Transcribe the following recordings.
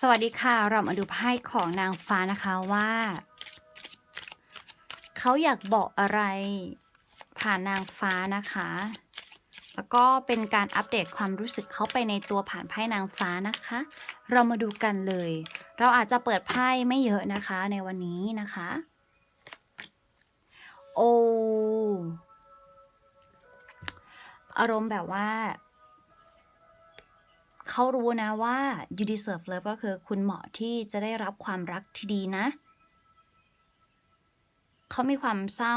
สวัสดีค่ะ เรามาดูไพ่ของนางฟ้านะคะว่า เขาอยากบอกอะไรผ่านนางฟ้านะคะ แล้วก็เป็นการอัปเดตความรู้สึกเขาไปในตัวผ่านไพ่นางฟ้านะคะ เรามาดูกันเลย เราอาจจะเปิดไพ่ไม่เยอะนะคะในวันนี้นะคะ โออารมณ์แบบว่า เขารู้นะว่า you deserve love ก็คือคุณเหมาะที่จะได้รับความรักที่ดีนะ เขามีความเศร้า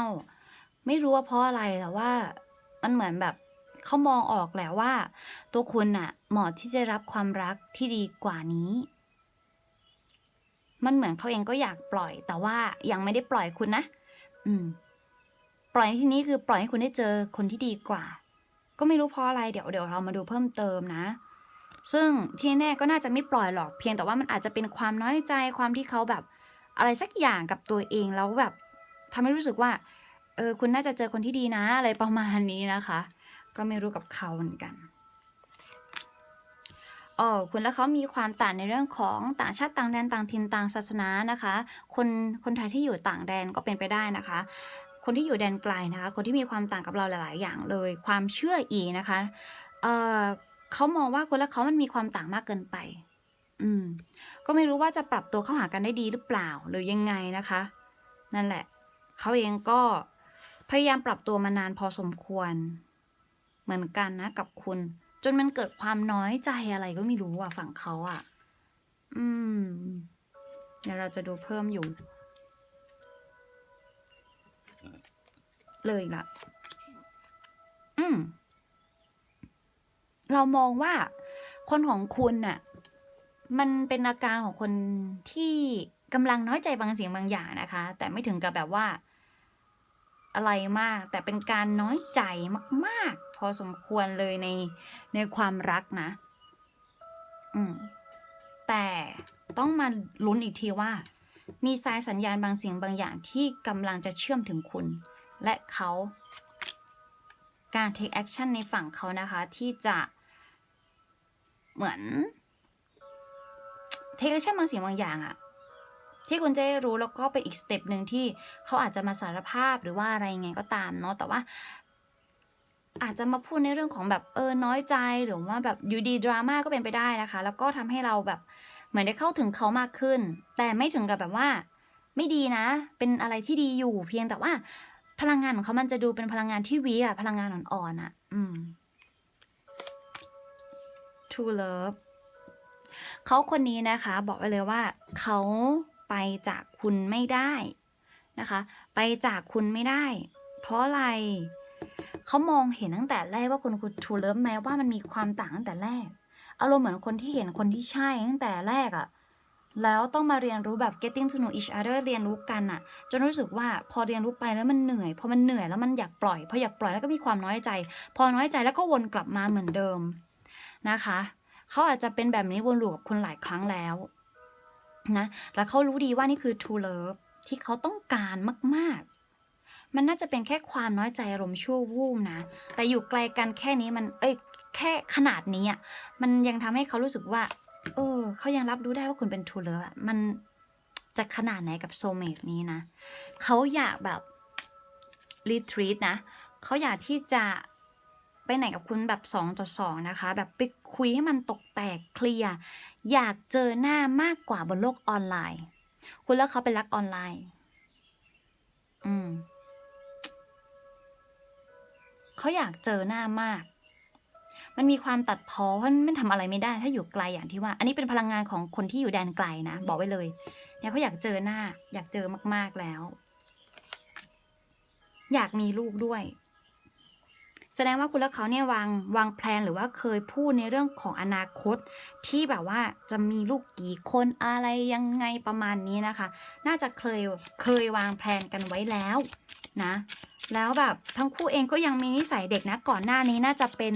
ไม่รู้ว่าเพราะอะไรแต่ว่ามันเหมือนแบบเขามองออกแหละว่า ตัวคุณน่ะเหมาะที่จะรับความรักที่ดีกว่านี้ มันเหมือนเขาเองก็อยากปล่อย แต่ว่ายังไม่ได้ปล่อยคุณนะ อืม ปล่อยในที่นี้คือปล่อยให้คุณได้เจอคนที่ดีกว่า ก็ไม่รู้เพราะอะไรเดี๋ยวเดี๋ยวเรามาดูเพิ่มเติมนะ ซึ่งที่แน่ก็น่าจะไม่ปล่อยหรอกเพียงแต่ว่ามันอาจจะเป็นความน้อยใจความที่เขาแบบอะไรสักอย่างกับตัวเองแล้วแบบทำให้รู้สึกว่าเออคุณน่าจะเจอคนที่ดีนะอะไรประมาณนี้นะคะ ก็ไม่รู้กับเขาเหมือนกันอ๋อคุณและเขามีความต่างในเรื่องของต่างชาติต่างแดนต่างถิ่นต่างศาสนานะคะ คนคนไทยที่อยู่ต่างแดนก็เป็นไปได้นะคะ คนที่อยู่แดนไกลนะคะ คนที่มีความต่างกับเราหลาย ๆ อย่างเลย ความเชื่ออีกนะคะเอ่อ เขามองว่าคนและเขามันมีความต่างมากเกินไป อืม ก็ไม่รู้ว่าจะปรับตัวเข้าหากันได้ดีหรือเปล่า หรือยังไงนะคะ นั่นแหละ เขาเองก็พยายามปรับตัวมานานพอสมควร เหมือนกันนะกับคุณ จนมันเกิดความน้อยใจอะไรก็ไม่รู้อะฝั่งเขาอะ อืม เดี๋ยวเราจะดูเพิ่มอยู่ เลยละอืม เรามองว่าคนของคุณน่ะ มันเป็นอาการของคนที่กำลังน้อยใจบางสิ่งบางอย่างนะคะ แต่ไม่ถึงกับแบบว่า อะไรมาก แต่เป็นการน้อยใจมาก ๆ พอสมควรเลยในในความรักนะ อืม แต่ต้องมาลุ้นอีกทีว่า มีสายสัญญาณบางสิ่งบางอย่างที่กำลังจะเชื่อมถึงคุณ และเขาการ take action ในฝั่งเขานะคะ ที่จะ เหมือน take action บางสิ่งบางอย่างอะที่คุณเจ้รู้แล้วก็เป็นอีกสเต็ปหนึ่งที่เขาอาจจะมาสารภาพหรือว่าอะไรยังไงก็ตามเนาะแต่ว่าอาจจะมาพูดในเรื่องของแบบเออน้อยใจหรือว่าแบบอยูดีดราม่าก็เป็นไปได้นะคะ แล้วก็ทำให้เราแบบเหมือนได้เข้าถึงเขามากขึ้น แต่ไม่ถึงกับแบบว่า ไม่ดีนะ เป็นอะไรที่ดีอยู่เพียงแต่ว่า พลังงานของเขามันจะดูเป็นพลังงานที่วีอะพลังงานอ่อนๆอะอืม True Love เขาคนนี้นะคะบอกไว้เลยว่าเขาไปจากคุณไม่ได้นะคะ ไปจากคุณไม่ได้ เพราะอะไรเขามองเห็นตั้งแต่แรกว่าคนคุณ True Love แม้ว่ามันมีความต่างตั้งแต่แรก อารมณ์เหมือนคนที่เห็นคนที่ใช่ตั้งแต่แรกอะแล้วต้องมาเรียนรู้แบบ getting to know each other เรียนรู้กันอะจนรู้สึกว่าพอเรียนรู้ไปแล้วมันเหนื่อย พอมันเหนื่อยแล้วมันอยากปล่อย พออยากปล่อยแล้วก็มีความน้อยใจ พอน้อยใจแล้วก็วนกลับมาเหมือนเดิม นะคะ เขาอาจจะเป็นแบบนี้วนลูปกับคุณหลายครั้งแล้วนะแต่เขารู้ดีว่านี่คือ true love ที่เขาต้องการมากๆ มันน่าจะเป็นแค่ความน้อยใจอารมณ์ชั่ววูบนะ แต่อยู่ไกลกันแค่นี้มัน เอ้ย แค่ขนาดนี้อะ มันยังทำให้เขารู้สึกว่า เออ เขายังรับรู้ได้ว่าคุณเป็น true love อะมันจะขนาดไหนกับ soulmate นี้นะ เขาอยากแบบ retreat นะ เขาอยากที่จะ ไปไหนกับคุณแบบ2ต่อ2นะคะ แบบไปคุยให้มันตกแตกเคลียร์อยากเจอหน้ามากกว่าบนโลกออนไลน์ คุณแล้วเขาเป็นรักออนไลน์ อืมเขาอยากเจอหน้ามาก มันมีความตัดพ้อเพราะมันทำอะไรไม่ได้ ถ้าอยู่ไกลอย่างที่ว่า อันนี้เป็นพลังงานของคนที่อยู่แดนไกลนะ บอกไว้เลย เนี่ยเขาอยากเจอหน้า อยากเจอมาก ๆแล้ว อยากมีลูกด้วย แสดงว่าคุณและเขาเนี่ยวางวางแผนหรือว่าเคยพูดในเรื่องของอนาคต ที่แบบว่าจะมีลูกกี่คนอะไรยังไงประมาณนี้นะคะ น่าจะเคยเคยวางแผนกันไว้แล้วนะแล้วแบบทั้งคู่เองก็ยังมีนิสัยเด็กนะก่อนหน้านี้น่าจะเป็น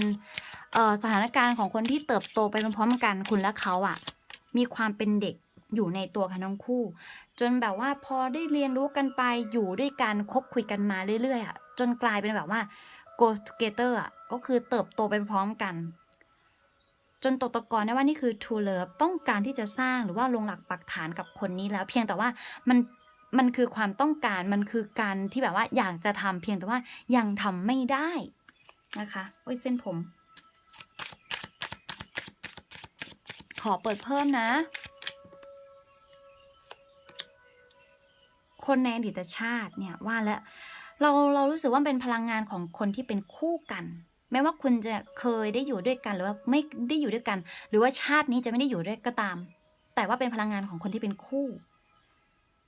สถานการณ์ของคนที่เติบโตไปพร้อมๆกันคุณและเขาอะ่ะ มีความเป็นเด็กอยู่ในตัวกันทั้งคู่ จนแบบว่าพอได้เรียนรู้กันไปอยู่ด้วยกันคบคุยกันมาเรื่อยๆอะ่ะจนกลายเป็นแบบว่า go together อะก็คือเติบโตไปพร้อมกัน จนตกตะกอนได้ว่านี่คือ true love ต้องการที่จะสร้างหรือว่าลงหลักปักฐานกับคนนี้แล้ว เพียงแต่ว่ามันมันคือความต้องการมันคือการที่แบบว่าอยากจะทำเพียงแต่ว่ายังทำไม่ได้นะคะโอ้ยเส้นผม ขอเปิดเพิ่มนะ คนในอดีตชาติเนี่ยว่าแล้ว เราเรารู้สึกว่าเป็นพลังงานของคนที่เป็นคู่กัน แม้ว่าคุณจะเคยได้อยู่ด้วยกันหรือว่าไม่ได้อยู่ด้วยกัน หรือว่าชาตินี้จะไม่ได้อยู่ด้วยก็ตาม แต่ว่าเป็นพลังงานของคนที่เป็นคู่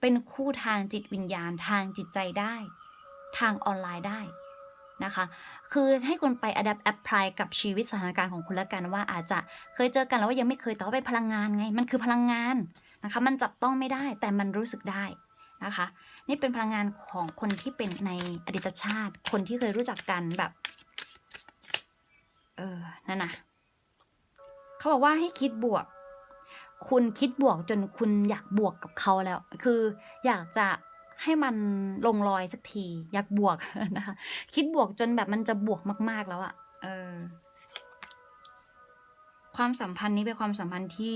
เป็นคู่ทางจิตวิญญาณทางจิตใจได้ ทางออนไลน์ได้นะคะ คือให้คุณไป adapt apply กับชีวิตสถานการณ์ของคุณแล้วกันว่าอาจจะเคยเจอกันแล้วว่ายังไม่เคยแต่ว่าเป็นพลังงานไง มันคือพลังงานนะคะ มันจับต้องไม่ได้แต่มันรู้สึกได้ นะคะ นี่เป็นพลังงานของคนที่เป็นในอดีตชาติ คนที่เคยรู้จักกันแบบ เออ นั่นนะเขาบอกว่าให้คิดบวก คุณคิดบวกจนคุณอยากบวกกับเขาแล้ว คืออยากจะให้มันลงรอยสักที อยากบวกนะคะ คิดบวกจนแบบมันจะบวกมาก ๆแล้วอะเออ ความสัมพันธ์นี้เป็นความสัมพันธ์ที่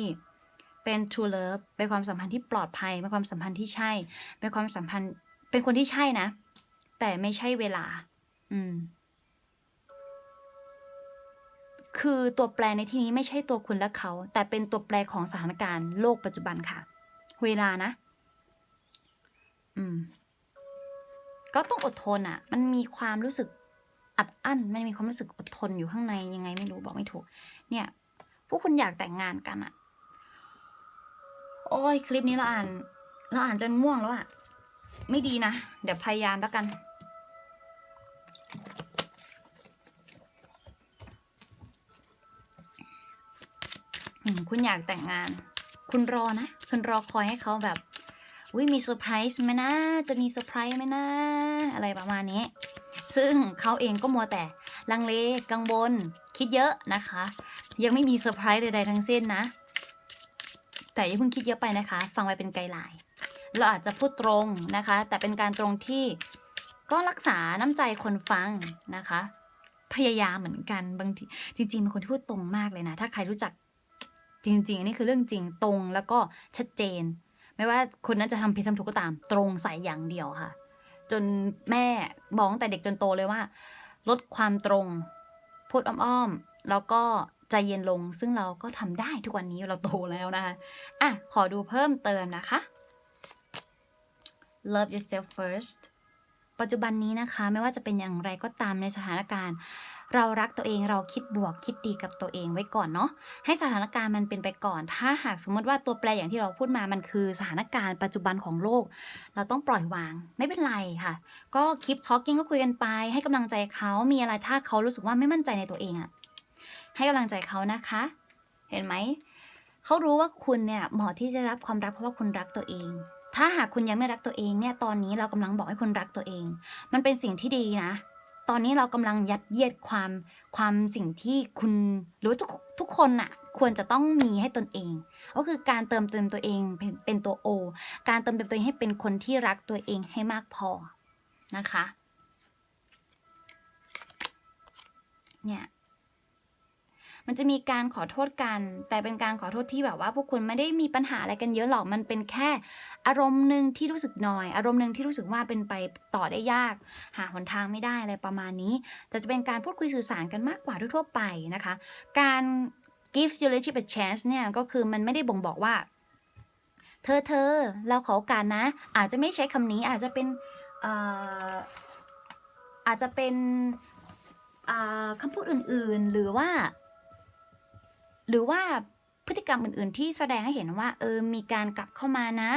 เป็น true love เป็นความสัมพันธ์ที่ปลอดภัย เป็นความสัมพันธ์ที่ใช่ เป็นความสัมพันธ์ เป็นคนที่ใช่นะ แต่ไม่ใช่เวลา อืม คือตัวแปรในที่นี้ไม่ใช่ตัวคุณและเขา แต่เป็นตัวแปรของสถานการณ์โลกปัจจุบันค่ะ เวลานะ อืม ก็ต้องอดทนอะ่ะ มันมีความรู้สึกอัดอั้น มันมีความรู้สึกอดทนอยู่ข้างในยังไงไม่รู้บอกไม่ถูก เนี่ย พวกคุณอยากแต่งงานกันอะ่ะ โอ้ยคลิปนี้เราอ่าน เราอ่านจนม่วงแล้วอะไม่ดีนะ เดี๋ยวพยายามแล้วกัน คุณอยากแต่งงาน คุณรอนะ คุณรอคอยให้เขาแบบอุ้ยมีเซอร์ไพรส์ไหมนะ จะมีเซอร์ไพรส์ไหมนะ อะไรประมาณนี้ ซึ่งเขาเองก็มัวแต่ลังเล กังวล คิดเยอะนะคะ ยังไม่มีเซอร์ไพรส์ใดๆทั้งสิ้นนะ แต่อย่าเพิ่งคิดเยอะไปนะคะ ฟังไว้เป็นไกด์ไลน์เราอาจจะพูดตรงนะคะ แต่เป็นการตรงที่ก็รักษาน้ำใจคนฟังนะคะ พยายามเหมือนกันบางทีจริงๆเป็นคนที่พูดตรงมากเลยนะ ถ้าใครรู้จักจริง ๆ อันนี้คือเรื่องจริงตรงแล้วก็ชัดเจน ไม่ว่าคนนั้นจะทำผิดทำถูกก็ตาม ตรงใส่อย่างเดียวค่ะ จนแม่บอกตั้งแต่เด็กจนโตเลยว่า ลดความตรง พูดอ้อมๆแล้วก็ ใจเย็นลงซึ่งเราก็ทำได้ทุกวันนี้เราโตแล้วนะคะอะขอดูเพิ่มเติมนะคะ love yourself first ปัจจุบันนี้นะคะไม่ว่าจะเป็นอย่างไรก็ตามในสถานการณ์ เรารักตัวเองเราคิดบวกคิดดีกับตัวเองไว้ก่อนเนาะให้สถานการณ์มันเป็นไปก่อน ถ้าหากสมมติว่าตัวแปรอย่างที่เราพูดมามันคือสถานการณ์ปัจจุบันของโลก เราต้องปล่อยวางไม่เป็นไรค่ะ ก็คลิป talking ก็คุยกันไป ให้กำลังใจเขามีอะไรถ้าเขารู้สึกว่าไม่มั่นใจในตัวเองอะ ให้กำลังใจเขานะคะ เห็นไหม เขารู้ว่าคุณเนี่ยเหมาะที่จะรับความรักเพราะว่าคุณรักตัวเอง ถ้าหากคุณยังไม่รักตัวเองเนี่ย ตอนนี้เรากำลังบอกให้คุณรักตัวเอง มันเป็นสิ่งที่ดีนะ ตอนนี้เรากำลังยัดเยียดความความสิ่งที่คุณหรือทุกทุกคนน่ะควรจะต้องมีให้ตนเอง ก็คือการเติมเต็มตัวเองเป็นเป็นตัวโอ การเติมเต็มตัวเองให้เป็นคนที่รักตัวเองให้มากพอนะคะ เนี่ย มันจะมีการขอโทษกัน แต่เป็นการขอโทษที่แบบว่าพวกคุณไม่ได้มีปัญหาอะไรกันเยอะหรอก มันเป็นแค่อารมณ์หนึ่งที่รู้สึกหน่อย อารมณ์หนึ่งที่รู้สึกว่าเป็นไปต่อได้ยาก หาหนทางไม่ได้อะไรประมาณนี้ แต่จะเป็นการพูดคุยสื่อสารกันมากกว่าทั่วไปนะคะ การ give your relationship a chance เนี่ยก็คือมันไม่ได้บ่งบอกว่า เธอเธอเราขอโอกาสนะ อาจจะไม่ใช้คำนี้อาจจะเป็นอาจจะเป็นคำพูดอื่นๆ หรือว่า หรือว่าพฤติกรรมอื่น ๆ ที่แสดงให้เห็นว่าเออมีการกลับเข้ามานะ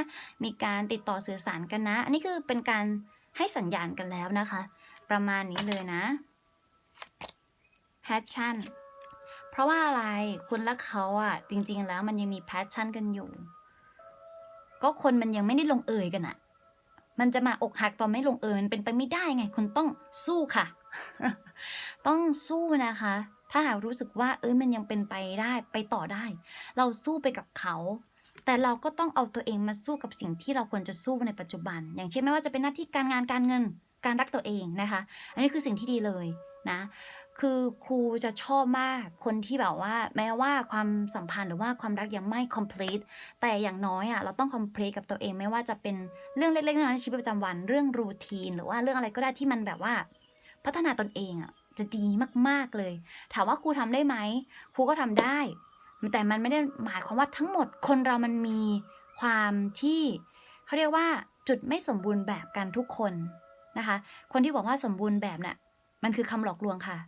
มีการติดต่อสื่อสารกันนะ อันนี้คือเป็นการให้สัญญาณกันแล้วนะคะ ประมาณนี้เลยนะ passion เพราะว่าอะไรคุณและเขาอะจริง ๆ แล้วมันยังมี passion กันอยู่ ก็คนมันยังไม่ได้ลงเอยกันอะมันจะมาอกหักตอนไม่ลงเอยมันเป็นไปไม่ได้ไง คุณต้องสู้ค่ะ ต้องสู้นะคะ ถ้าหากรู้สึกว่า เอ้ยมันยังเป็นไปได้ไปต่อได้ เราสู้ไปกับเขา แต่เราก็ต้องเอาตัวเองมาสู้กับสิ่งที่เราควรจะสู้ในปัจจุบัน อย่างเช่นไม่ว่าจะเป็นหน้าที่การงานการเงินการรักตัวเองนะคะ อันนี้คือสิ่งที่ดีเลยนะ คือครูจะชอบมากคนที่แบบว่า แม้ว่าความสัมพันธ์หรือว่าความรักยังไม่ complete แต่อย่างน้อยอะเราต้อง complete กับตัวเองไม่ว่าจะเป็นเรื่องเล็กๆน้อยๆในชีวิตประจำวัน เรื่องรูทีน หรือว่าเรื่องอะไรก็ได้ที่มันแบบว่า พัฒนาตนเองอะ จะดีมากๆเลย ถามว่าครูทำได้ไหมครูก็ทำได้ แต่มันไม่ได้หมายความว่าทั้งหมดคนเรามันมีความที่เขาเรียกว่าจุดไม่สมบูรณ์แบบกันทุกคนนะคะ คนที่บอกว่าสมบูรณ์แบบน่ะมันคือคำหลอกลวงค่ะ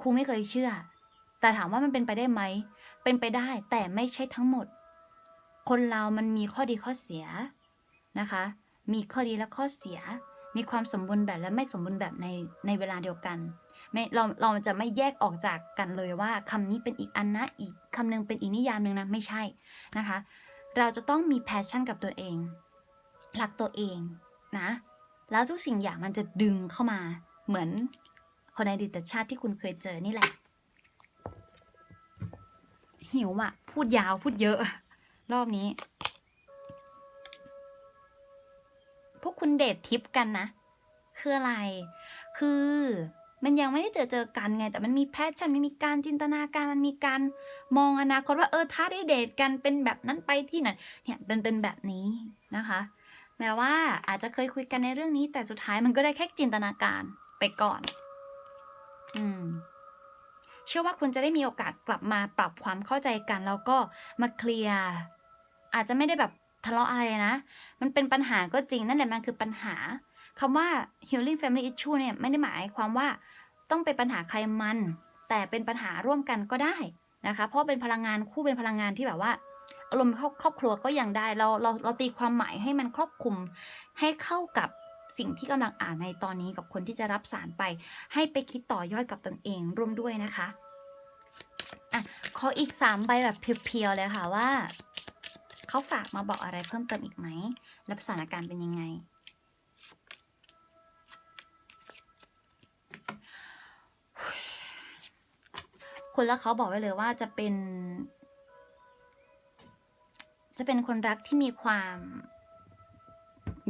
ครูไม่เคยเชื่อ แต่ถามว่ามันเป็นไปได้ไหม เป็นไปได้แต่ไม่ใช่ทั้งหมด คนเรามันมีข้อดีข้อเสียนะคะ มีข้อดีและข้อเสีย มีความสมบูรณ์แบบและไม่สมบูรณ์แบบในในเวลาเดียวกันไม่เราเราจะไม่แยกออกจากกันเลยว่าคำนี้เป็นอีกอันนะอีกคำหนึงเป็นอีกนิยามหนึ่งนะไม่ใช่นะคะ เราจะต้องมีแพชชั่นกับตัวเองรักตัวเองนะแล้วทุกสิ่งอย่างมันจะดึงเข้ามาเหมือนคนในดีตชาติที่คุณเคยเจอนี่แหละ หิวอะ พูดยาวพูดเยอะ รอบนี้ พวกคุณเดททิปกันนะ คืออะไร คือมันยังไม่ได้เจอเจอกันไง แต่มันมีแพชชั่นมันมีการจินตนาการมันมีการมองอนาคตว่าเออถ้าได้เดทกันเป็นแบบนั้นไปที่ไหนเนี่ยเป็นเป็นแบบนี้นะคะแม้ว่าอาจจะเคยคุยกันในเรื่องนี้แต่สุดท้ายมันก็ได้แค่จินตนาการไปก่อน อืม เชื่อว่าคุณจะได้มีโอกาสกลับมาปรับความเข้าใจกัน แล้วก็มาเคลียร์อาจจะไม่ได้แบบ ทะเลาะอะไรนะ มันเป็นปัญหาก็จริงนั่นแหละมันคือปัญหาคำว่า healing family issue เนี่ยไม่ได้หมายความว่าต้องเป็นปัญหาใครมัน แต่เป็นปัญหาร่วมกันก็ได้นะคะ เพราะเป็นพลังงานคู่เป็นพลังงานที่แบบว่าอารมณ์ครอบครัวก็ยังได้เราเราเราตีความหมายให้มันครอบคลุมให้เข้ากับสิ่งที่กำลังอ่านในตอนนี้กับคนที่จะรับสารไป ให้ไปคิดต่อยอดกับตนเองร่วมด้วยนะคะอะขออีก 3 ใบแบบเพียวๆเลยค่ะว่า เขาฝากมาบอกอะไรเพิ่มเติมอีกไหม และสถานการณ์เป็นยังไง คนแล้วเขาบอกไว้เลยว่าจะเป็น จะเป็นคนรักที่มีความ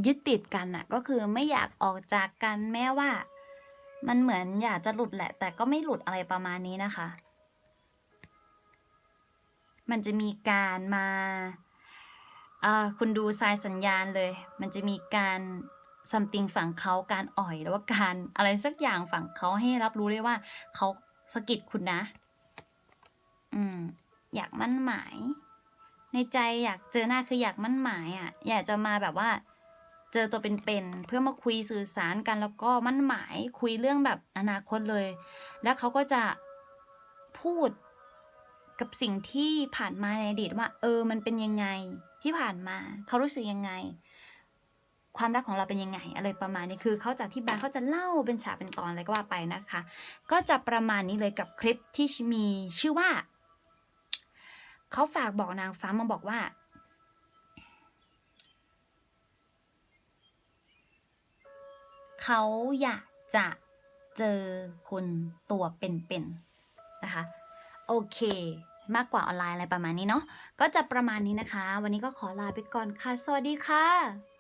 ยึดติดกันน่ะก็คือไม่อยากออกจากกันแม้ว่า มันเหมือนอยากจะหลุดแหละ แต่ก็ไม่หลุดอะไรประมาณนี้นะคะ มันจะมีการมา อ่าคุณดูสายสัญญาณเลย มันจะมีการซัมติงฝั่งเขาการอ่อยหรือว่าการอะไรสักอย่างฝั่งเขาให้รับรู้ได้ว่าเขาสะกิดคุณนะ อืม อยากมั่นหมาย ในใจอยากเจอหน้าคืออยากมั่นหมายอะ อยากจะมาแบบว่า เจอตัวเป็นๆเพื่อมาคุยสื่อสารกันแล้วก็มั่นหมายคุยเรื่องแบบอนาคตเลย แล้วเขาก็จะพูดกับสิ่งที่ผ่านมาในอดีตว่า เออ มันเป็นยังไง ที่ผ่านมาเขารู้สึกยังไง ความรักของเราเป็นยังไง อะไรประมาณนี้คือเขาจะอธิบายเขาจะเล่าเป็นฉากเป็นตอนอะไรก็ว่าไปนะคะ ก็จะประมาณนี้เลยกับคลิปที่มีชื่อว่าเขาฝากบอกนางฟ้ามาบอกว่าเขาอยากจะเจอคนตัวเป็นๆนะคะ โอเค มากกว่าออนไลน์อะไรประมาณนี้เนาะก็จะประมาณนี้นะคะ วันนี้ก็ขอลาไปก่อนค่ะ สวัสดีค่ะ